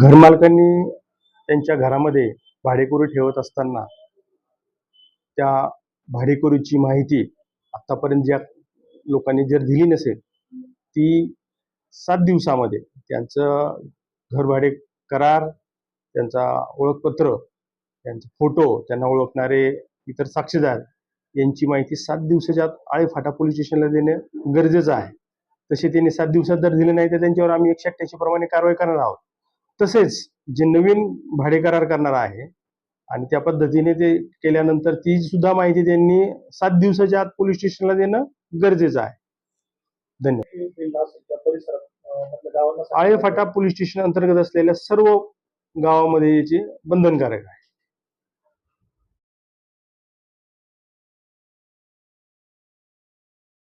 घरमालकांनी त्यांच्या घरामध्ये भाडेकरू ठेवत असताना त्या भाडेकरूची माहिती आतापर्यंत ज्या लोकांनी जर दिली नसेल ती सात दिवसामध्ये त्यांचं घरभाडे करार त्यांचा ओळखपत्र त्यांचे फोटो त्यांना ओळखणारे इतर साक्षीदार यांची माहिती सात दिवसाच्या आत आळेफाटा पोलीस स्टेशनला देणे गरजेचं आहे. तसे त्यांनी सात दिवसात जर दिले नाही तर त्यांच्यावर आम्ही एकशे अठ्ठ्याऐंशी प्रमाणे कारवाई करणार आहोत. तसेच जे नवीन भाडे करार करणार आहे आणि त्या पद्धतीने ते केल्यानंतर ती सुद्धा माहिती त्यांनी सात दिवसाच्या आत पोलीस स्टेशनला देणं गरजेचं आहे. धन्यवाद. असेल आळेफाटा पोलीस स्टेशन अंतर्गत असलेल्या सर्व गावामध्ये याची बंधनकारक आहे.